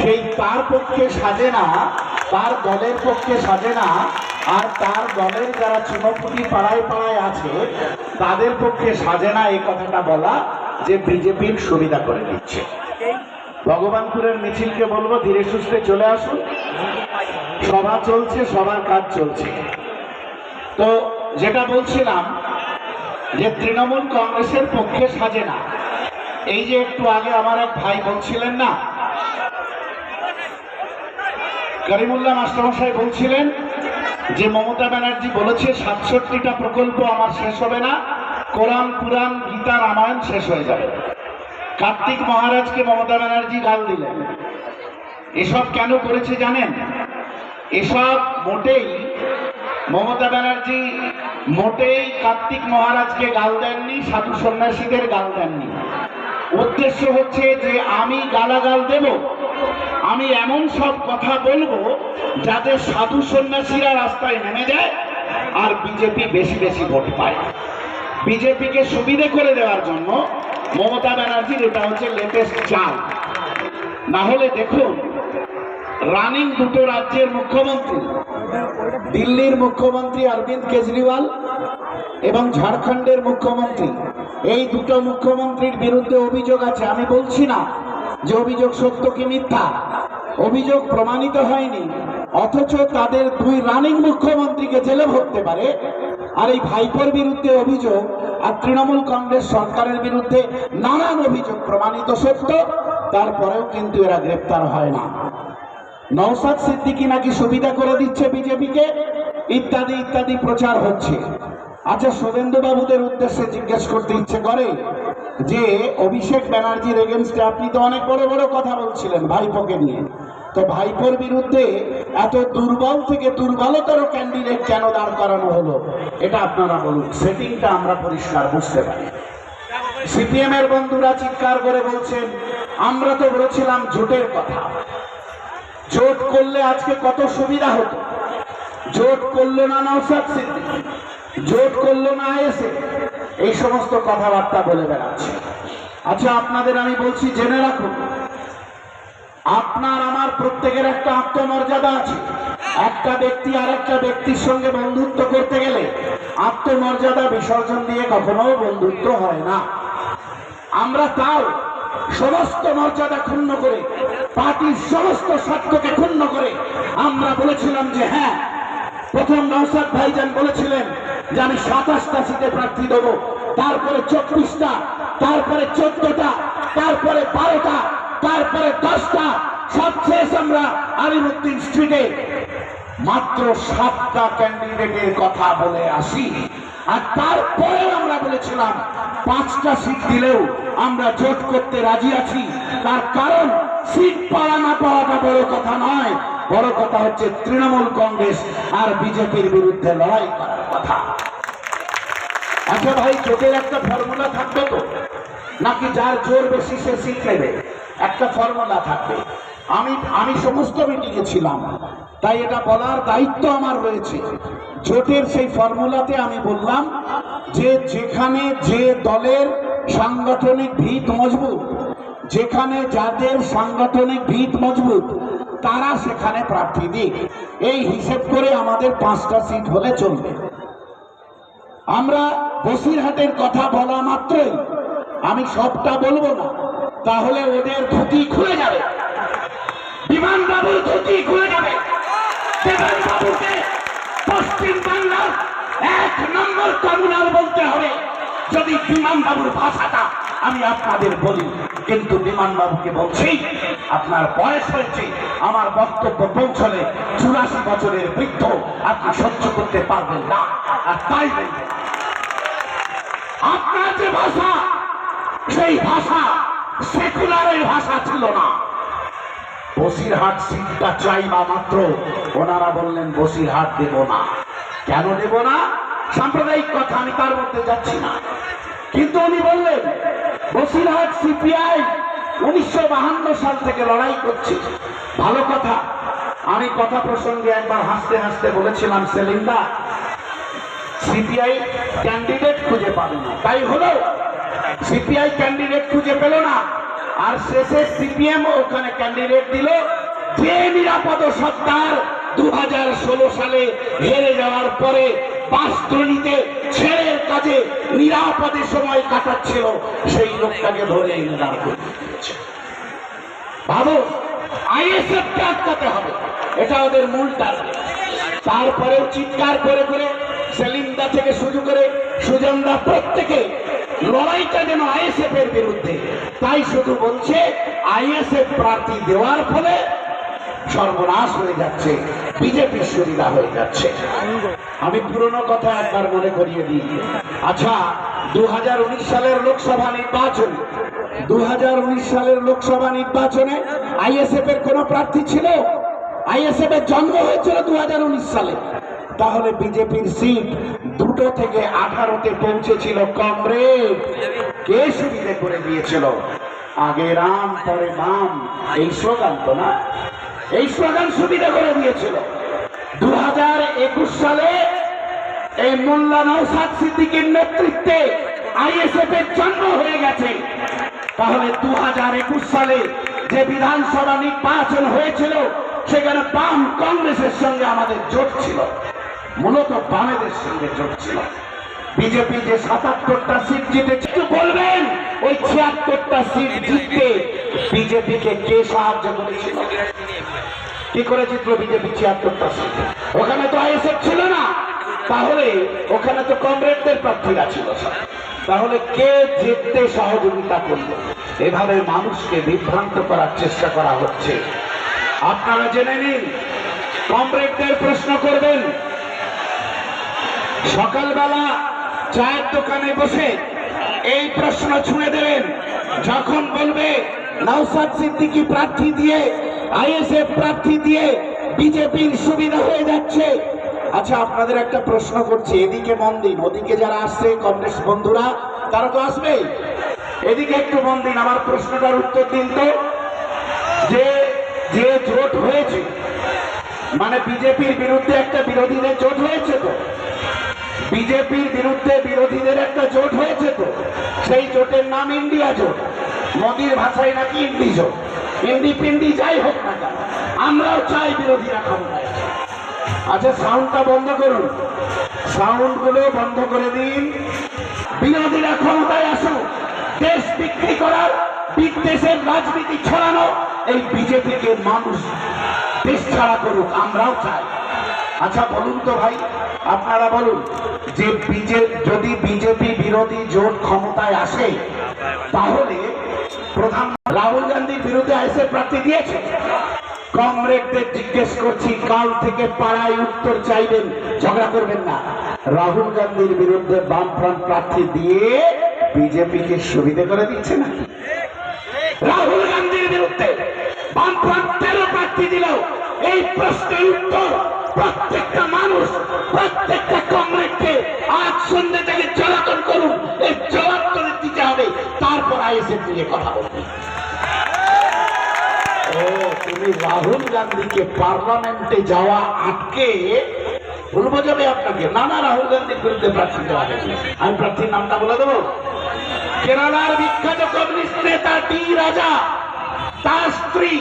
সেই তার পক্ষে সাজে না, তার দলের পক্ষে সাজে না, আর তার দলের যারা চুনপুটি পাড়ায় পাড়ায় আছে, তাদের পক্ষে সাজে না এই কথাটা বলা যে বিজেপির সুবিধা করে দিচ্ছে। ভগবানপুরের মিছিলকে বলব, ধীরে সুস্থে চলে আসুন। সভা চলছে সবার কাজ চলছে। তো যেটা বলছিলাম যে তৃণমূল কংগ্রেসের পক্ষে সাজে না, এই যে একটু আগে আমার এক ভাই বলছিলেন না করিমুল্লাহ মাস্টারমশাই বলছিলেন যে মমতা ব্যানার্জি বলেছে, সাতষট্টিটা প্রকল্প আমার শেষ হবে না, কোরআন পুরাণ গীতা, রামায়ণ শেষ হয়ে যাবে। কার্তিক মহারাজকে মমতা ব্যানার্জি গাল দিলেন। এসব কেন করেছে জানেন? এসব মোটেই মমতা ব্যানার্জি মোটেই কার্তিক মহারাজকে গাল দেননি, সাধু সন্ন্যাসীদের গাল দেননি। উদ্দেশ্য হচ্ছে যে আমি গালাগাল দেব। আমি এমন সব কথা বলব যাতে সাধু সন্ন্যাসীরা রাস্তায় নেমে যায় আর বিজেপি বেশি বেশি ভোট পায়। বিজেপিকে সুবিধে করে দেওয়ার জন্য মমতা ব্যানার্জির এটা হচ্ছে লেটেস্ট চাল। না হলে দেখুন, রানিং দুটো রাজ্যের মুখ্যমন্ত্রী দিল্লির মুখ্যমন্ত্রী অরবিন্দ কেজরিওয়াল এবং ঝাড়খণ্ডের মুখ্যমন্ত্রী। এই দুটো মুখ্যমন্ত্রীর বিরুদ্ধে অভিযোগ আছে। আমি বলছি না যে অভিযোগ সত্য কি মিথ্যা। অভিযোগ প্রমাণিত হয়নি। অথচ তাদের দুই রানিং মুখ্যমন্ত্রীকে জেলে ভরতে পারে। আর এই ভাইপোর বিরুদ্ধে অভিযোগ আর তৃণমূল কংগ্রেস সরকারের বিরুদ্ধে নানান অভিযোগ প্রমাণিত সত্য। তারপরেও কিন্তু এরা গ্রেপ্তার হয় না। নওসাদ সিদ্দিকি নাকি সুবিধা করে দিচ্ছে বিজেপিকে? ইত্যাদি ইত্যাদি প্রচার হচ্ছে। আচ্ছা বাবুদের উদ্দেশ্যে জিজ্ঞেস করতে ইচ্ছে করে যে, অভিষেক ব্যানার্জির এগেনস্টে আপনি তো অনেক বড় বড় কথা বলছিলেন ভাইপোকে নিয়ে। তো ভাইপোর বিরুদ্ধে এত দুর্বল থেকে দুর্বলতর ক্যান্ডিডেট কেন দাঁড় করানো হলো? এটা আপনারা বলুন। সেটিংটা আমরা পরিষ্কার বুঝতে পারি। সিপিএম এর বন্ধুরা চিৎকার করে বলছেন, আমরা তো বলেছিলাম জোটের কথা। জোট করলে আজকে কত সুবিধা হতো? জোট করল না নওসাদ সিদ্দিকী, জোট করল না এসে এই সমস্ত কথাবার্তা বলে বেড়াচ্ছে। আচ্ছা আপনাদের আমি বলছি, জেনে রাখুন, আপনার, আমার প্রত্যেকের একটা আত্মমর্যাদা আছে। একটা ব্যক্তি আর একটা ব্যক্তির সঙ্গে বন্ধুত্ব করতে গেলে আত্মমর্যাদা বিসর্জন দিয়ে কখনো বন্ধুত্ব হয় না। আমরা তাও সমস্ত মর্যাদা ক্ষুণ্ণ করে, পার্টির সমস্ত স্বার্থকে ক্ষুণ্ণ করে, আমরা বলেছিলাম যে হ্যাঁ প্রথম নৌসাদ ভাইজান বলেছিলেন যে আমি সাতাশটা সিটে প্রার্থী দেবো, তারপরে চব্বিশটা, তারপরে চোদ্দটা, তারপরে বারোটা, তারপরে দশটা, সবশেষ আমরা আলিমুদ্দিন স্ট্রিটে। মাত্র সাতটা ক্যান্ডিডেটের কথা বলে আসি। আর তারপরে আমরা বলেছিলাম পাঁচটা সিট দিলেও আমরা জোট করতে রাজি আছি। তার কারণ সিট পাওয়া না পাওয়াটা বড় কথা নয়। বড় কথা হচ্ছে তৃণমূল কংগ্রেস আর বিজেপির বিরুদ্ধে লড়াই করার কথা। আচ্ছা ভাই, জোটের একটা ফর্মুলা থাকবে তো? নাকি যার জোর বেশি সে সিট নেবে? একটা ফর্মুলা থাকবে। আমি আমি সমস্ত মিটিংয়ে ছিলাম। তাই এটা বলার দায়িত্ব আমার রয়েছে। জোটের সেই ফর্মুলাতে আমি বললাম যে যেখানে যে দলের সাংগঠনিক ভিত মজবুত, যেখানে যাদের সাংগঠনিক ভিত মজবুত, তারা সেখানে প্রার্থী দিক। এই হিসেব করে আমাদের পাঁচটা সিট হলে চলবে। আমরা বসিরহাটের কথা বলা মাত্রই, আমি সবটা বলব না, তাহলে ওদের ধুতি খুলে যাবে। বিমান বাবুর ধুতি খুলে যাবে। বিমান বাবুকে পশ্চিম বাংলার এক নম্বর কমুনাল বলতে হবে। যদি বিমান বাবুর ভাষাটা আমি আপনাদের বলি, কিন্তু বিমান বাবুকে বলছি, আপনার বয়স হয়েছে, আমার বক্তব্য পৌঁছলে চুরাশি বছরের বৃদ্ধ আপনি সহ্য করতে পারবেন না। আর তাই আপনার যে ভাষা, সেই ভাষা সেকুলারের ভাষা ছিল না। বসিরহাট সিটটা চাইবা মাত্র। ওনারা বললেন, বসিরহাট দেব না। কেন দেব না? সাম্প্রদায়িক কথা, আমি তার মধ্যে যাচ্ছি না। কিন্তু উনি বললেন, বসিরহাট সিপিআই উনিশশো বাহান্ন সাল থেকে লড়াই করছে। ভালো কথা। আমি কথা প্রসঙ্গে একবার হাসতে হাসতে বলেছিলাম সেলিন্দা সিপিআই ক্যান্ডিডেট খুঁজে পাবে না। তাই হলো, সিপিআই ক্যান্ডিডেট খুঁজে পেল না। আর শেষে সিপিএম ওখানে ক্যান্ডিডেট দিল। যে নিরাপদ সত্তার দু সালে হেরে যাওয়ার পরে পাঁচতলিতে ছেলের কাজে নিরাপদে সময় কাটাচ্ছিল, সেই লোকটাকে ধরে এনে দাঁড় করে ভাবো, আইএসএফ কে আটকাতে হবে? এটা ওদের মূল টার্গেট তারপরেও চিৎকার করে করে সেলিমদা থেকে শুরু করে সুজনদা প্রত্যেকে লড়াইটা যেন আইএসএফ এর বিরুদ্ধে। তাই শুধু বলছে, আইএসএফ প্রার্থী দেওয়ার ফলে সর্বনাশ হয়ে যাচ্ছে বিজেপির সুবিধা হয়ে যাচ্ছে। আমি পুরনো কথা একবার মনে করিয়ে দিই। আচ্ছা দু হাজার উনিশ সালের লোকসভা নির্বাচন দু হাজার উনিশ সালের লোকসভা নির্বাচনে আইএসএফ এর কোন প্রার্থী ছিল? আইএসএফ এর জন্ম হয়েছিল দু হাজার উনিশ সালে। তাহলে বিজেপির সিট দুটো থেকে আঠারোতে পৌঁছেছিল কমরেড কে সুবিধে করে দিয়েছিল? আগে রাম, পরে বাম। এই স্লোগান তো না? এই স্লোগান সুবিধা করে দিয়েছিল। দু সালে এই মোল্লা নৌসাদ সিদ্দিকীর নেতৃত্বে আইএসএফ এর জন্ম হয়ে গেছে। তাহলে দু হাজার একুশ সালে যে বিধানসভা নির্বাচন হয়েছিল, সেখানে বাম কংগ্রেসের সঙ্গে আমাদের জোট ছিল। মূলত বামেদের সঙ্গে জোট ছিল। বিজেপি যে সাতাত্তরটা সিট জিতেছে বলবেন, ওই ছিয়াত্তরটা সিট জিততে বিজেপিকে কে সাহায্য করেছিল? কি করে জিতলো বিজেপি ছিয়াত্তরটা সিট ওখানে তো আইএসএফ ছিল না। তাহলে ওখানে তো কংগ্রেসদের প্রার্থীরা ছিল তাহলে কে জিততে সহযোগিতা করল? এভাবে মানুষকে বিভ্রান্ত করার চেষ্টা করা হচ্ছে। আপনারা জেনে নিন কমরেডদের প্রশ্ন করবেন সকালবেলা চায়ের দোকানে বসে এই প্রশ্ন ছুঁড়ে দেবেন যখন বলবে নৌসাদ সিদ্দিকি প্রার্থী দিয়ে, আইএসএফ প্রার্থী দিয়ে বিজেপির সুবিধা হয়ে যাচ্ছে। আচ্ছা আপনাদের একটা প্রশ্ন করছি, এদিকে মন দিন, ওদিকে যারা আসছে, কংগ্রেস বন্ধুরা, তারা তো আসবেই। এদিকে একটু মন দিন, আমার প্রশ্নটার উত্তর দিন তো। যে যে জোট হয়েছে মানে বিজেপির বিরুদ্ধে একটা বিরোধীদের জোট হয়েছে তো। বিজেপির বিরুদ্ধে বিরোধীদের একটা জোট হয়েছে তো। সেই জোটের নাম ইন্ডিয়া জোট। মোদির ভাষায় নাকি ইন্ডি জোট। ইন্ডি পিন্ডি যাই হোক না আমরাও চাই বিরোধীরা ক্ষমতায় আচ্ছা সাউন্ডটা বন্ধ করুন। সাউন্ডগুলো বন্ধ করে দিন। বিরোধীরা ক্ষমতায় আসুক। দেশ বিক্রি করার, বিদ্বেষের রাজনীতি ছড়ানো, এই বিজেপিকে মানুষ দেশ ছাড়া করুক, আমরাও চাই। আচ্ছা বলুন তো ভাই, আপনারা বলুন, যে বিজে, যদি বিজেপি বিরোধী জোট ক্ষমতায় আসে, তাহলে প্রধান রাহুল গান্ধীর বিরুদ্ধে আইসে প্রার্থী দিয়েছে? কমরেডদের জিজ্ঞেস করছি, কাল থেকে পাড়ায় উত্তর চাইবেন, ঝগড়া করবেন না। রাহুল গান্ধীর বিরুদ্ধে বামফ্রন্ট প্রার্থী দিয়ে বিজেপিকে সুবিধা করে দিচ্ছে না? রাহুল গান্ধীর বিরুদ্ধে বামফ্রন্টেরও প্রার্থী দিল এই প্রশ্নের উত্তর তুমি রাহুল গান্ধীকে পার্লামেন্টে যাওয়া আটকে বলব যাবে আপনাকে। না না, রাহুল গান্ধীর বিরুদ্ধে প্রার্থী দেওয়া হয়েছে। আমি প্রার্থীর নামটা বলে দেবো? কেরালার বিখ্যাত কমিউনিস্ট নেতা টি রাজা, তার স্ত্রী